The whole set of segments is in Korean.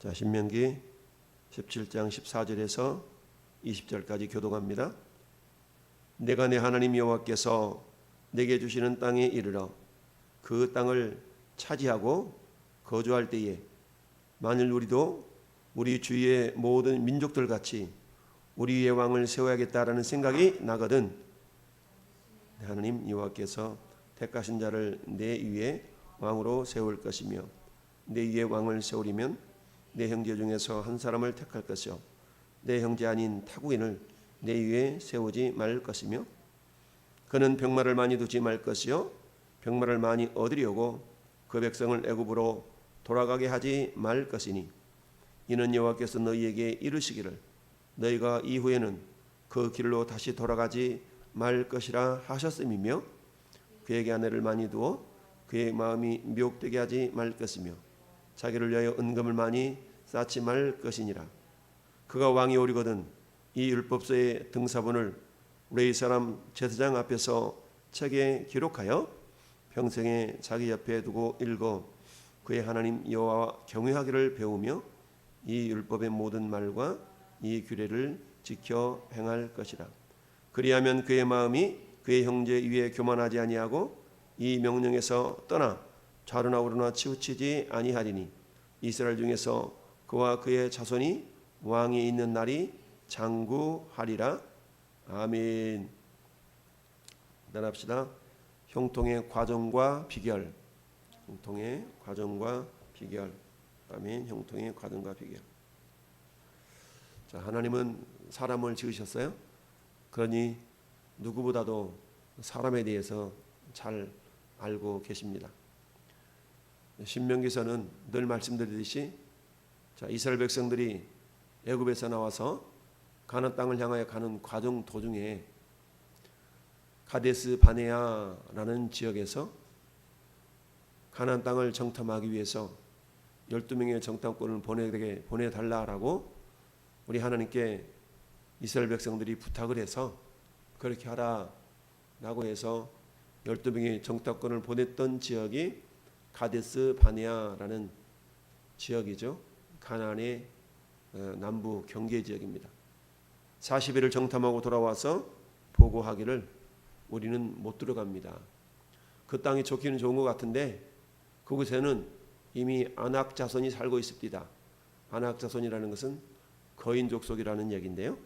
자, 신명기 17장 14절에서 20절까지 교독합니다. 내가 내 하나님 여호와께서 내게 주시는 땅에 이르러 그 땅을 차지하고 거주할 때에 만일 우리도 우리 주위의 모든 민족들 같이 우리의 왕을 세워야겠다라는 생각이 나거든 내 하나님 여호와께서 택하신 자를 내 위에 왕으로 세울 것이며 내 위에 왕을 세우리면 내 형제 중에서 한 사람을 택할 것이요. 내 형제 아닌 타국인을 내 위에 세우지 말 것이며 그는 병마를 많이 두지 말 것이요. 병마를 많이 얻으려고 그 백성을 애굽으로 돌아가게 하지 말 것이니 이는 여호와께서 너희에게 이르시기를 너희가 이후에는 그 길로 다시 돌아가지 말 것이라 하셨음이며 그에게 아내를 많이 두어 그의 마음이 미혹되게 하지 말 것이며 자기를 위하여 은금을 많이 쌓지 말 것이니라. 그가 왕이 오리거든 이 율법서의 등사본을 우리 사람 제사장 앞에서 책에 기록하여 평생에 자기 옆에 두고 읽어 그의 하나님 여호와 경외하기를 배우며 이 율법의 모든 말과 이 규례를 지켜 행할 것이라. 그리하면 그의 마음이 그의 형제 위에 교만하지 아니하고 이 명령에서 떠나 좌로나 우로나 치우치지 아니하리니 이스라엘 중에서 그와 그의 자손이 왕이 있는 날이 장구하리라 아멘. 나갑시다. 형통의 과정과 비결. 형통의 과정과 비결. 아멘. 형통의 과정과 비결. 자, 하나님은 사람을 지으셨어요. 그러니 누구보다도 사람에 대해서 잘 알고 계십니다. 신명기서는 늘 말씀드리듯이 자, 이스라엘 백성들이 애굽에서 나와서 가나안 땅을 향하여 가는 과정 도중에 가데스 바네아라는 지역에서 가나안 땅을 정탐하기 위해서 12명의 정탐꾼을 보내게 보내 달라라고 우리 하나님께 이스라엘 백성들이 부탁을 해서 그렇게 하라라고 해서 12명의 정탐꾼을 보냈던 지역이 가데스 바네아라는 지역이죠. 가나안의 어, 남부 경계 지역입니다. 40일을 정탐하고 돌아와서 보고하기를 우리는 못 들어갑니다. 그 땅이 좋기는 좋은 것 같은데 그곳에는 이미 안악 자손이 살고 있습니다. 안악 자손이라는 것은 거인 족속이라는 얘기인데요.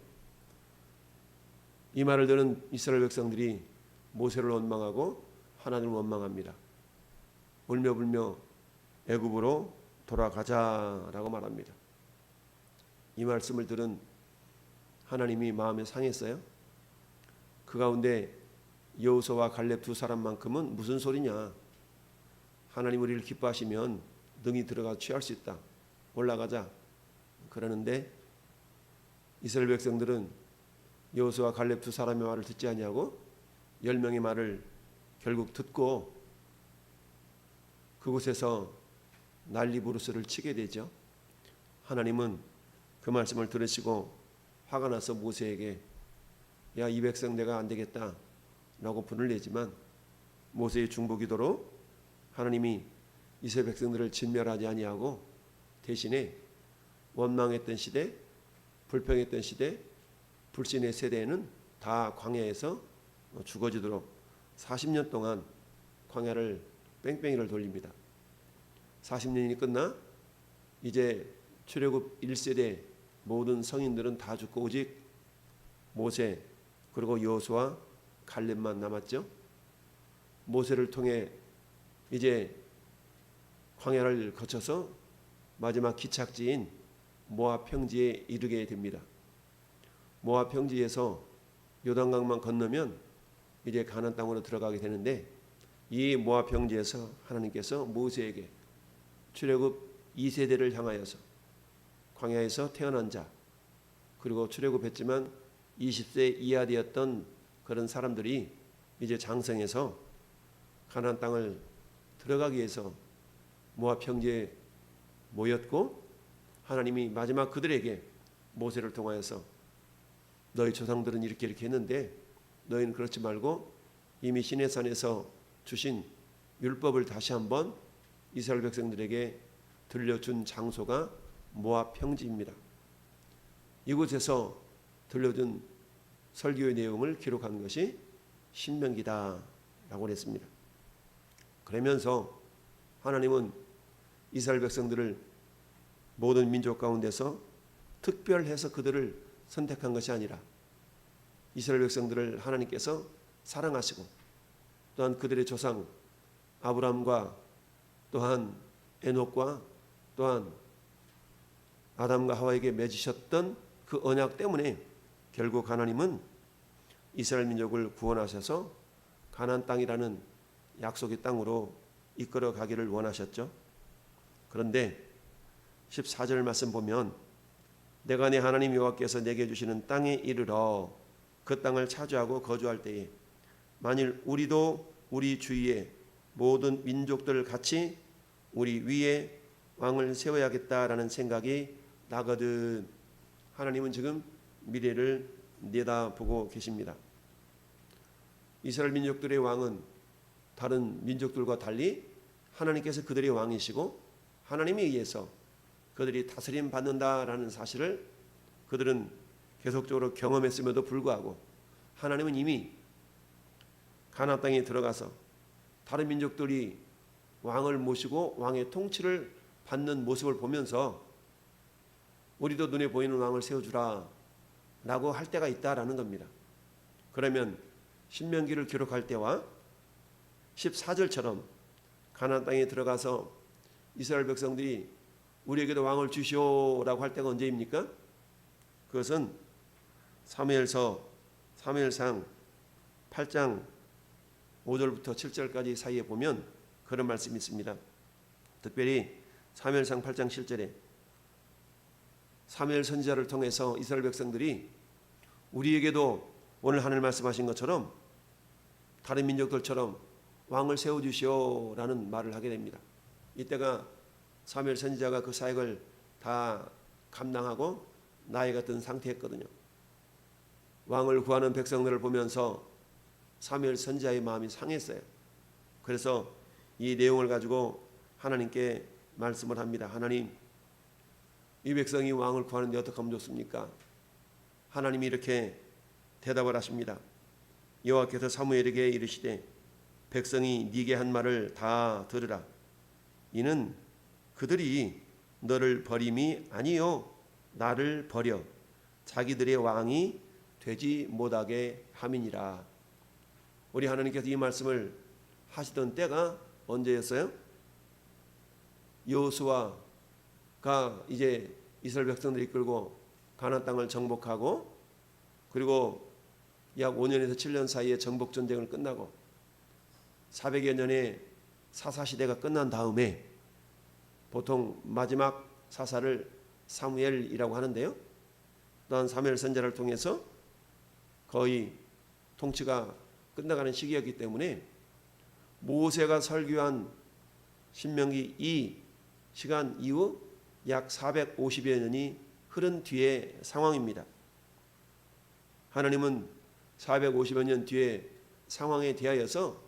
이 말을 들은 이스라엘 백성들이 모세를 원망하고 하나님을 원망합니다. 울며 불며 애굽으로 돌아가자라고 말합니다. 이 말씀을 들은 하나님이 마음에 상했어요. 그 가운데 여호수아와 갈렙 두 사람만큼은 무슨 소리냐? 하나님 우리를 기뻐하시면 능히 들어가 취할 수 있다. 올라가자. 그러는데 이스라엘 백성들은 여호수아 갈렙 두 사람의 말을 듣지 아니하고 열 명의 말을 결국 듣고 그곳에서 난리 부르스를 치게 되죠. 하나님은 그 말씀을 들으시고 화가 나서 모세에게 야 이 백성 내가 안 되겠다 라고 분을 내지만 모세의 중보기도로 하나님이 이스라엘 백성들을 진멸하지 아니하고 대신에 원망했던 시대, 불평했던 시대, 불신의 세대에는 다 광야에서 죽어지도록 40년 동안 광야를 뺑뺑이를 돌립니다. 40년이 끝나 이제 출애굽 1세대 모든 성인들은 다 죽고 오직 모세 그리고 여호수아 갈렙만 남았죠. 모세를 통해 이제 광야를 거쳐서 마지막 기착지인 모압 평지에 이르게 됩니다. 모압 평지에서 요단강만 건너면 이제 가나안 땅으로 들어가게 되는데 이 모압 평지에서 하나님께서 모세에게 출애굽 2세대를 향하여서 광야에서 태어난 자 그리고 출애굽했지만 20세 이하 되었던 그런 사람들이 이제 장성해서 가나안 땅을 들어가기 위해서 모압 평지에 모였고 하나님이 마지막 그들에게 모세를 통하여서 너희 조상들은 이렇게 이렇게 했는데 너희는 그렇지 말고 이미 시내산에서 주신 율법을 다시 한번 이스라엘 백성들에게 들려준 장소가 모압 평지입니다. 이곳에서 들려준 설교의 내용을 기록한 것이 신명기다라고 했습니다. 그러면서 하나님은 이스라엘 백성들을 모든 민족 가운데서 특별해서 그들을 선택한 것이 아니라 이스라엘 백성들을 하나님께서 사랑하시고 또한 그들의 조상 아브라함과 또한 에녹과 또한 아담과 하와에게 맺으셨던 그 언약 때문에 결국 하나님은 이스라엘 민족을 구원하셔서 가나안 땅이라는 약속의 땅으로 이끌어 가기를 원하셨죠. 그런데 14절 말씀 보면 내가 내 하나님 여호와께서 내게 주시는 땅에 이르러 그 땅을 차지하고 거주할 때에 만일 우리도 우리 주위에 모든 민족들 같이 우리 위에 왕을 세워야겠다라는 생각이 나거든 하나님은 지금 미래를 내다보고 계십니다. 이스라엘 민족들의 왕은 다른 민족들과 달리 하나님께서 그들의 왕이시고 하나님에 의해서 그들이 다스림 받는다라는 사실을 그들은 계속적으로 경험했음에도 불구하고 하나님은 이미 가나안 땅에 들어가서 다른 민족들이 왕을 모시고 왕의 통치를 받는 모습을 보면서 우리도 눈에 보이는 왕을 세워주라 라고 할 때가 있다라는 겁니다. 그러면 신명기를 기록할 때와 14절처럼 가나안 땅에 들어가서 이스라엘 백성들이 우리에게도 왕을 주시오라고 할 때가 언제입니까? 그것은 사무엘서 사무엘상 8장 5절부터 7절까지 사이에 보면 그런 말씀이 있습니다. 특별히 사무엘상 8장 7절에 사무엘 선지자를 통해서 이스라엘 백성들이 우리에게도 오늘 하늘 말씀하신 것처럼 다른 민족들처럼 왕을 세워 주시오라는 말을 하게 됩니다. 이때가 사무엘 선지자가 그 사역을 다 감당하고 나이가 든 상태였거든요. 왕을 구하는 백성들을 보면서 사무엘 선지자의 마음이 상했어요. 그래서 이 내용을 가지고 하나님께 말씀을 합니다. 하나님, 이 백성이 왕을 구하는데 어떻게 하면 좋습니까? 하나님이 이렇게 대답을 하십니다. 여호와께서 사무엘에게 이르시되 백성이 네게 한 말을 다 들으라. 이는 그들이 너를 버림이 아니요 나를 버려 자기들의 왕이 되지 못하게 함이니라. 우리 하나님께서 이 말씀을 하시던 때가 언제였어요? 여호수아가 이제 이스라엘 백성들이 이끌고 가나안 땅을 정복하고 그리고 약 5년에서 7년 사이에 정복 전쟁을 끝나고 400여 년의 사사 시대가 끝난 다음에 보통 마지막 사사를 사무엘이라고 하는데요. 또한 사무엘 선자를 통해서 거의 통치가 끝나가는 시기였기 때문에 모세가 설교한 신명기 2 시간 이후 약 450여 년이 흐른 뒤의 상황입니다. 하나님은 450여 년 뒤의 상황에 대하여서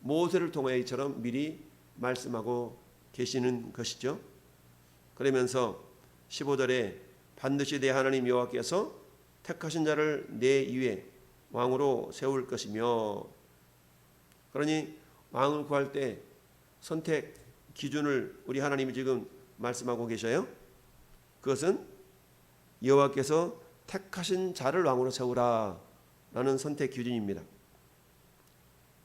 모세를 통하여 이처럼 미리 말씀하고 계시는 것이죠. 그러면서 15절에 반드시 내 하나님 여호와께서 택하신 자를 내 위에 왕으로 세울 것이며 그러니 왕을 구할 때 선택 기준을 우리 하나님이 지금 말씀하고 계셔요. 그것은 여호와께서 택하신 자를 왕으로 세우라라는 선택 기준입니다.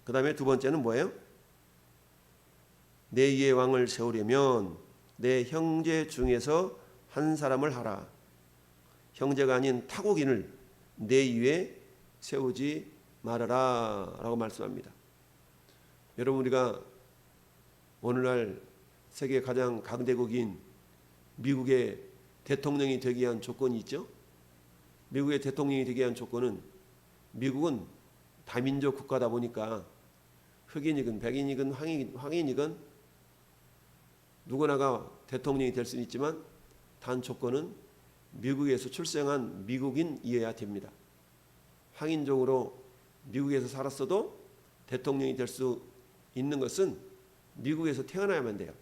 그 다음에 두 번째는 뭐예요? 내 위에 왕을 세우려면 내 형제 중에서 한 사람을 하라. 형제가 아닌 타국인을 내 위에 세우지 말아라 라고 말씀합니다. 여러분 우리가 오늘날 세계 가장 강대국인 미국의 대통령이 되기 위한 조건이 있죠. 미국의 대통령이 되기 위한 조건은 미국은 다민족 국가다 보니까 흑인이건 백인이건 황인, 황인이건 누구나가 대통령이 될 수는 있지만 단 조건은 미국에서 출생한 미국인이어야 됩니다. 황인종으로 미국에서 살았어도 대통령이 될 수 있는 것은 미국에서 태어나야만 돼요.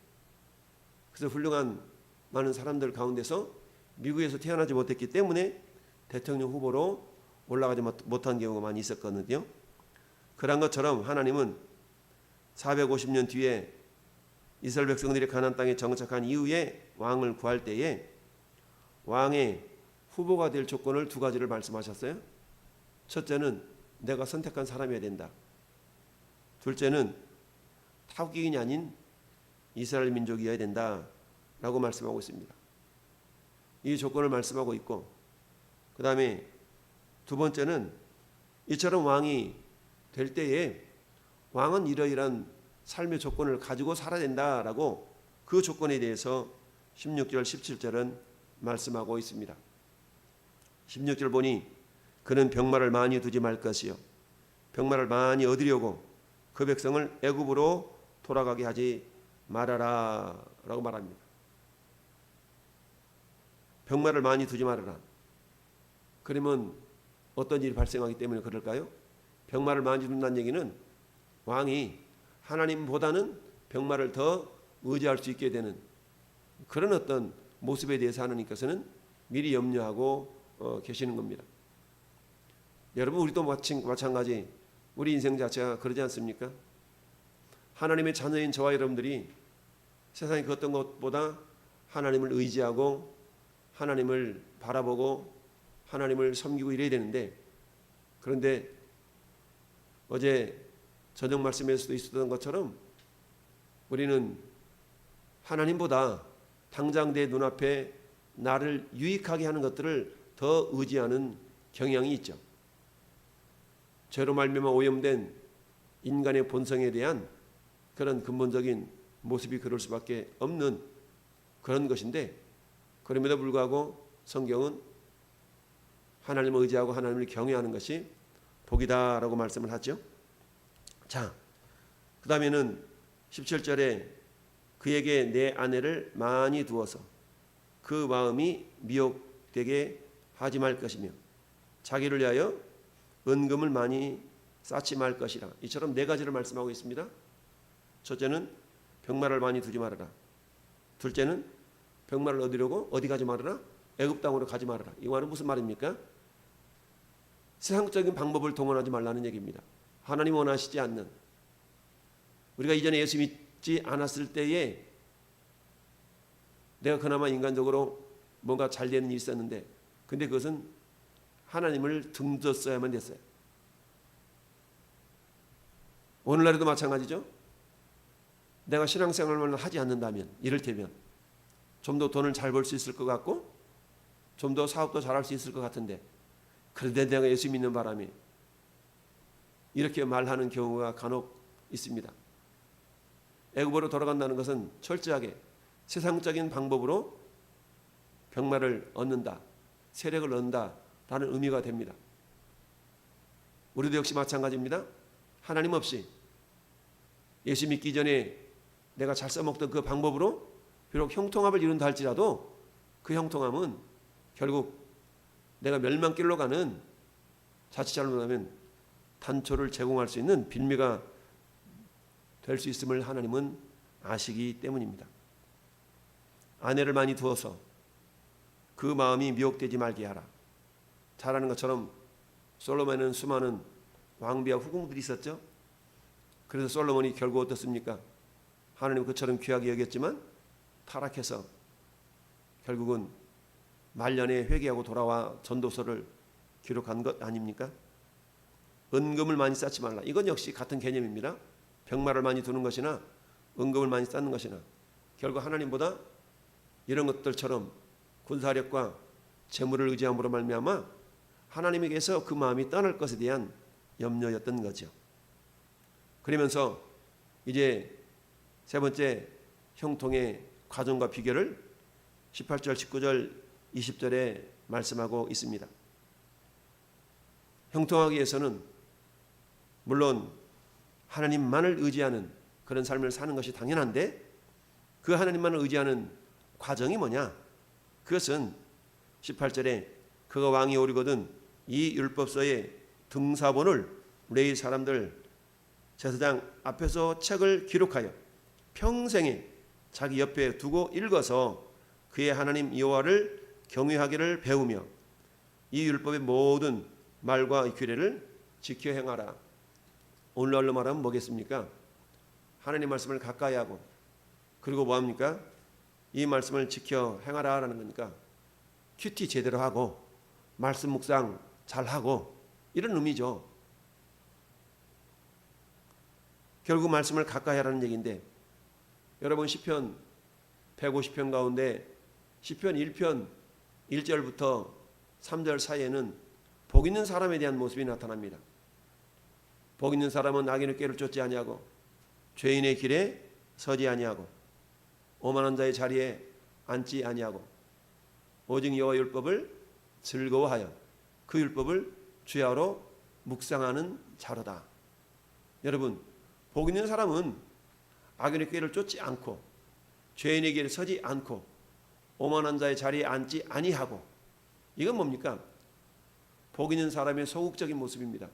그래서 훌륭한 많은 사람들 가운데서 미국에서 태어나지 못했기 때문에 대통령 후보로 올라가지 못- 못한 경우가 많이 있었거든요. 그런 것처럼 하나님은 450년 뒤에 이스라엘 백성들이 가나안 땅에 정착한 이후에 왕을 구할 때에 왕의 후보가 될 조건을 두 가지를 말씀하셨어요. 첫째는 내가 선택한 사람이어야 된다. 둘째는 타국인이 아닌 이스라엘 민족이어야 된다라고 말씀하고 있습니다. 이 조건을 말씀하고 있고 그 다음에 두 번째는 이처럼 왕이 될 때에 왕은 이러이러한 삶의 조건을 가지고 살아야 된다라고 그 조건에 대해서 16절 17절은 말씀하고 있습니다. 16절 보니 그는 병마를 많이 두지 말 것이요 병마를 많이 얻으려고 그 백성을 애굽으로 돌아가게 하지 말아라 라고 말합니다. 병마를 많이 두지 말아라. 그러면 어떤 일이 발생하기 때문에 그럴까요? 병마를 많이 둔다는 얘기는 왕이 하나님보다는 병마를 더 의지할 수 있게 되는 그런 어떤 모습에 대해서 하나님께서는 미리 염려하고 어, 계시는 겁니다. 여러분 우리도 마찬- 마찬가지 우리 인생 자체가 그러지 않습니까? 하나님의 자녀인 저와 여러분들이 세상의 그 어떤 것보다 하나님을 의지하고 하나님을 바라보고 하나님을 섬기고 이래야 되는데 그런데 어제 저녁 말씀에서도 있었던 것처럼 우리는 하나님보다 당장 내 눈앞에 나를 유익하게 하는 것들을 더 의지하는 경향이 있죠. 죄로 말미암아 오염된 인간의 본성에 대한 그런 근본적인 모습이 그럴 수밖에 없는 그런 것인데 그럼에도 불구하고 성경은 하나님을 의지하고 하나님을 경외하는 것이 복이다라고 말씀을 하죠. 자, 그 다음에는 17절에 그에게 내 아내를 많이 두어서 그 마음이 미혹되게 하지 말 것이며 자기를 위하여 은금을 많이 쌓지 말 것이라 이처럼 네 가지를 말씀하고 있습니다. 첫째는 병마를 많이 두지 말아라. 둘째는 병마를 얻으려고 어디 가지 말아라? 애굽 땅으로 가지 말아라. 이 말은 무슨 말입니까? 세상적인 방법을 동원하지 말라는 얘기입니다. 하나님 원하시지 않는 우리가 이전에 예수 믿지 않았을 때에 내가 그나마 인간적으로 뭔가 잘 되는 일이 있었는데 근데 그것은 하나님을 등졌어야만 됐어요. 오늘날에도 마찬가지죠. 내가 신앙생활만 하지 않는다면 이를테면 좀 더 돈을 잘 벌 수 있을 것 같고 좀 더 사업도 잘할 수 있을 것 같은데 그런데 내가 예수 믿는 바람에 이렇게 말하는 경우가 간혹 있습니다. 애굽으로 돌아간다는 것은 철저하게 세상적인 방법으로 병마를 얻는다, 세력을 얻는다라는 의미가 됩니다. 우리도 역시 마찬가지입니다. 하나님 없이 예수 믿기 전에 내가 잘 써먹던 그 방법으로 비록 형통합을 이룬다 할지라도 그 형통함은 결국 내가 멸망길로 가는 자칫 잘못하면 단초를 제공할 수 있는 빌미가 될 수 있음을 하나님은 아시기 때문입니다. 아내를 많이 두어서 그 마음이 미혹되지 말게 하라. 잘하는 것처럼 솔로몬은 수많은 왕비와 후궁들이 있었죠. 그래서 솔로몬이 결국 어떻습니까? 하나님 그처럼 귀하게 여겼지만 타락해서 결국은 말년에 회개하고 돌아와 전도서를 기록한 것 아닙니까? 은금을 많이 쌓지 말라. 이건 역시 같은 개념입니다. 병마를 많이 두는 것이나 은금을 많이 쌓는 것이나 결국 하나님보다 이런 것들처럼 군사력과 재물을 의지함으로 말미암아 하나님에게서 그 마음이 떠날 것에 대한 염려였던 거죠. 그러면서 이제 세 번째 형통의 과정과 비결을 18절, 19절, 20절에 말씀하고 있습니다. 형통하기 위해서는 물론 하나님만을 의지하는 그런 삶을 사는 것이 당연한데 그 하나님만을 의지하는 과정이 뭐냐? 그것은 18절에 그가 왕이 오르거든 이 율법서의 등사본을 레위 사람들 제사장 앞에서 책을 기록하여 평생에 자기 옆에 두고 읽어서 그의 하나님 여호와를 경외하기를 배우며 이 율법의 모든 말과 규례를 지켜 행하라. 오늘날로 말하면 뭐겠습니까? 하나님 말씀을 가까이 하고 그리고 뭐 합니까? 이 말씀을 지켜 행하라라는 거니까 큐티 제대로 하고 말씀 묵상 잘 하고 이런 의미죠. 결국 말씀을 가까이 하라는 얘기인데 여러분 시편 150편 가운데 시편 1편 1절부터 3절 사이에는 복 있는 사람에 대한 모습이 나타납니다. 복 있는 사람은 악인의 꾀를 쫓지 아니하고 죄인의 길에 서지 아니하고 오만한 자의 자리에 앉지 아니하고 오직 여호와 율법을 즐거워하여 그 율법을 주야로 묵상하는 자로다. 여러분 복 있는 사람은 악인의 꾀를 쫓지 않고 죄인의 길에 서지 않고 오만한 자의 자리에 앉지 아니하고 이건 뭡니까? 복 있는 사람의 소극적인 모습입니다.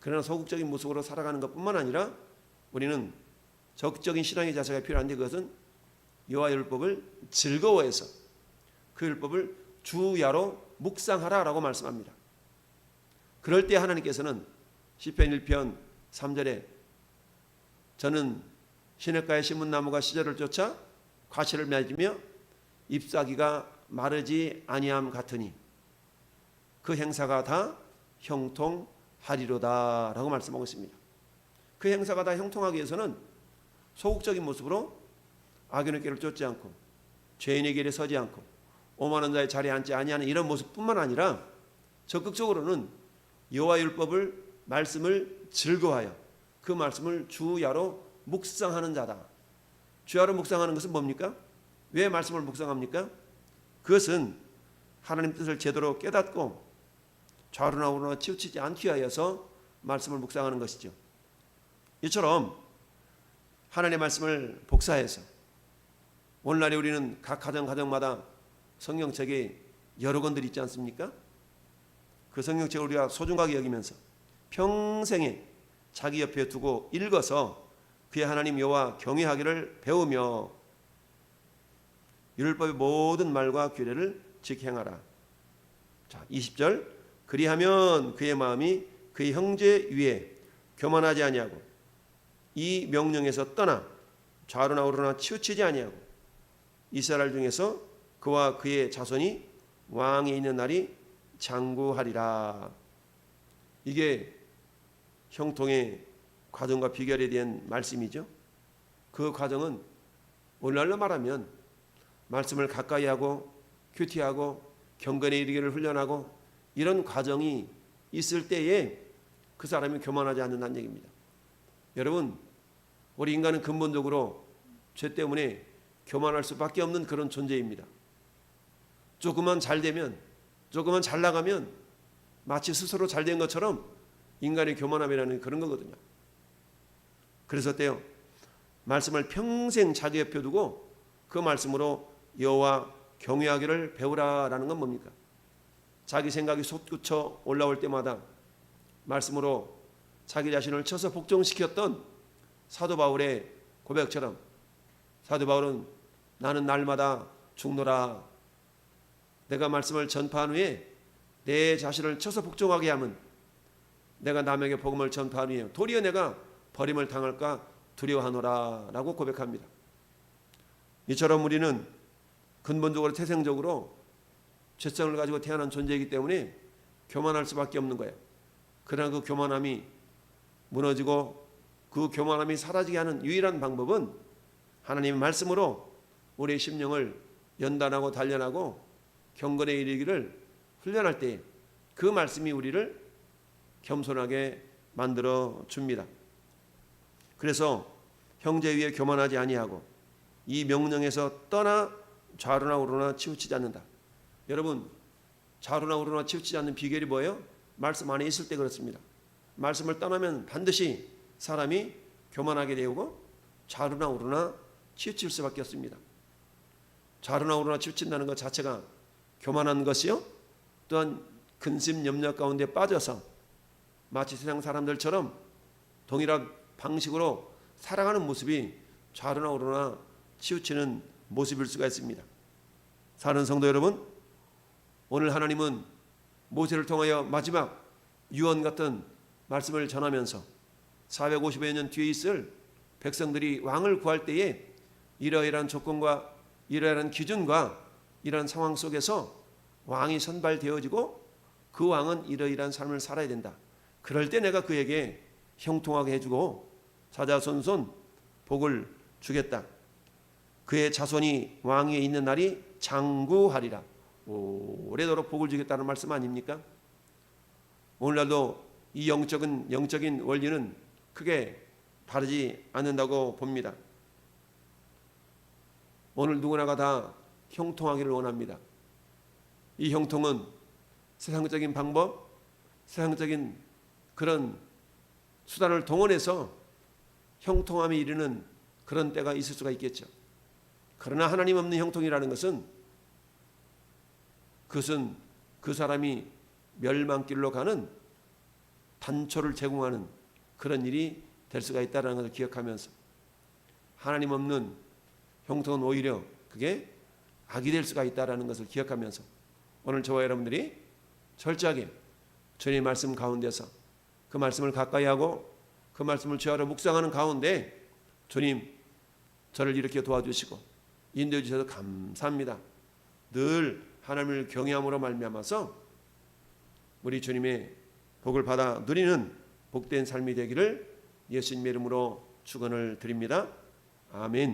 그러나 소극적인 모습으로 살아가는 것뿐만 아니라 우리는 적극적인 신앙의 자세가 필요한데 그것은 여호와 율법을 즐거워해서 그 율법을 주야로 묵상하라라고 말씀합니다. 그럴 때 하나님께서는 시편 1편 3절에 저는 시냇가에 심은 나무가 시절을 쫓아 과실을 맺으며 잎사귀가 마르지 아니함 같으니 그 행사가 다 형통하리로다라고 말씀하고 있습니다. 그 행사가 다 형통하기 위해서는 소극적인 모습으로 악인의 길을 쫓지 않고 죄인의 길에 서지 않고 오만한 자의 자리에 앉지 아니하는 이런 모습뿐만 아니라 적극적으로는 여호와 율법을 말씀을 즐거워하여 그 말씀을 주야로 묵상하는 자다. 주야로 묵상하는 것은 뭡니까? 왜 말씀을 묵상합니까? 그것은 하나님 뜻을 제대로 깨닫고 좌로나 우로나 치우치지 않기 위하여서 말씀을 묵상하는 것이죠. 이처럼 하나님의 말씀을 복사해서 오늘날에 우리는 각 가정 가정마다 성경책이 여러 권들 있지 않습니까? 그 성경책을 우리가 소중하게 여기면서 평생에 자기 옆에 두고 읽어서 그의 하나님 여호와 경외하기를 배우며 율법의 모든 말과 규례를 지켜 행하라. 자, 20절 그리하면 그의 마음이 그의 형제 위에 교만하지 아니하고 이 명령에서 떠나 좌로나 우로나 치우치지 아니하고 이스라엘 중에서 그와 그의 자손이 왕이 있는 날이 장구하리라. 이게 형통의 과정과 비결에 대한 말씀이죠. 그 과정은 오늘날로 말하면 말씀을 가까이 하고 큐티하고 경건에 이르기를 훈련하고 이런 과정이 있을 때에 그 사람이 교만하지 않는다는 얘기입니다. 여러분, 우리 인간은 근본적으로 죄 때문에 교만할 수밖에 없는 그런 존재입니다. 조금만 잘 되면, 조금만 잘 나가면 마치 스스로 잘 된 것처럼 인간의 교만함이라는 그런 거거든요. 그래서 때요. 말씀을 평생 자기 옆에 두고 그 말씀으로 여호와 경외하기를 배우라라는 건 뭡니까? 자기 생각이 솟구쳐 올라올 때마다 말씀으로 자기 자신을 쳐서 복종시켰던 사도 바울의 고백처럼 사도 바울은 나는 날마다 죽노라. 내가 말씀을 전파한 후에 내 자신을 쳐서 복종하게 하면 내가 남에게 복음을 전파한 후에 도리어 내가 버림을 당할까 두려워하노라라고 고백합니다. 이처럼 우리는 근본적으로 태생적으로 죄성을 가지고 태어난 존재이기 때문에 교만할 수밖에 없는 거예요. 그러나 그 교만함이 무너지고 그 교만함이 사라지게 하는 유일한 방법은 하나님의 말씀으로 우리의 심령을 연단하고 단련하고 경건에 이르기를 훈련할 때 그 말씀이 우리를 겸손하게 만들어 줍니다. 그래서 형제 위에 교만하지 아니하고 이 명령에서 떠나 좌로나 우로나 치우치지 않는다. 여러분 좌로나 우로나 치우치지 않는 비결이 뭐예요? 말씀 안에 있을 때 그렇습니다. 말씀을 떠나면 반드시 사람이 교만하게 되고 좌로나 우로나 치우칠 수밖에 없습니다. 좌로나 우로나 치우친다는 것 자체가 교만한 것이요. 또한 근심 염려 가운데 빠져서 마치 세상 사람들처럼 동일한 방식으로 살아가는 모습이 좌로나 우로나 치우치는 모습일 수가 있습니다. 사는 성도 여러분, 오늘 하나님은 모세를 통하여 마지막 유언 같은 말씀을 전하면서 450여 년 뒤에 있을 백성들이 왕을 구할 때에 이러이러한 조건과 이러이러한 기준과 이러한 상황 속에서 왕이 선발되어지고 그 왕은 이러이러한 삶을 살아야 된다. 그럴 때 내가 그에게 형통하게 해주고 자자손손 복을 주겠다. 그의 자손이 왕위에 있는 날이 장구하리라. 오래도록 복을 주겠다는 말씀 아닙니까? 오늘날도 이 영적인 영적인 원리는 크게 다르지 않는다고 봅니다. 오늘 누구나가 다 형통하기를 원합니다. 이 형통은 세상적인 방법, 세상적인 그런 수단을 동원해서 형통함에 이르는 그런 때가 있을 수가 있겠죠. 그러나 하나님 없는 형통이라는 것은 그것은 그 사람이 멸망길로 가는 단초를 제공하는 그런 일이 될 수가 있다는 것을 기억하면서 하나님 없는 형통은 오히려 그게 악이 될 수가 있다는 것을 기억하면서 오늘 저와 여러분들이 철저하게 주님의 말씀 가운데서 그 말씀을 가까이 하고 그 말씀을 죄하러 묵상하는 가운데 주님 저를 이렇게 도와주시고 인도해 주셔서 감사합니다. 늘 하나님을 경외함으로 말미암아서 우리 주님의 복을 받아 누리는 복된 삶이 되기를 예수님의 이름으로 축원을 드립니다. 아멘.